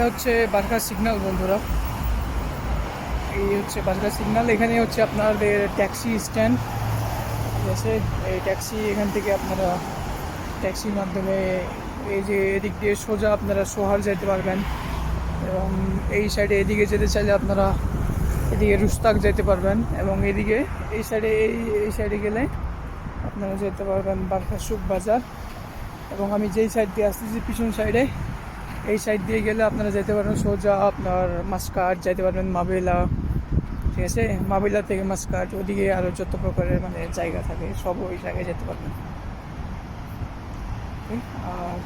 এটা হচ্ছে বারকার সিগন্যাল বন্ধুরা। এই হচ্ছে বারকার সিগনাল এখানে হচ্ছে আপনাদের ট্যাক্সি স্ট্যান্ড। ঠিক আছে? এই ট্যাক্সি এখান থেকে আপনারা ট্যাক্সির মাধ্যমে এই যে এদিক দিয়ে সোজা আপনারা সোহার যেতে পারবেন এবং এই সাইডে এদিকে যেতে চাইলে আপনারা এদিকে রুস্তাক যেতে পারবেন এবং এদিকে এই সাইডে এই এই সাইডে গেলে আপনারা যেতে পারবেন বারকার সুখ বাজার। এবং আমি যেই সাইড দিয়ে আসতেছি, পিছন সাইডে এই সাইড দিয়ে গেলে আপনারা যেতে পারবেন সোজা আপনার মাস্কাট যেতে পারবেন মাবেলা, ঠিক আছে মাবেলা থেকে মাস্কাট, ওদিকে আরও যত প্রকারের মানে জায়গা থাকে, সব ওই জায়গায় যেতে পারবেন? আর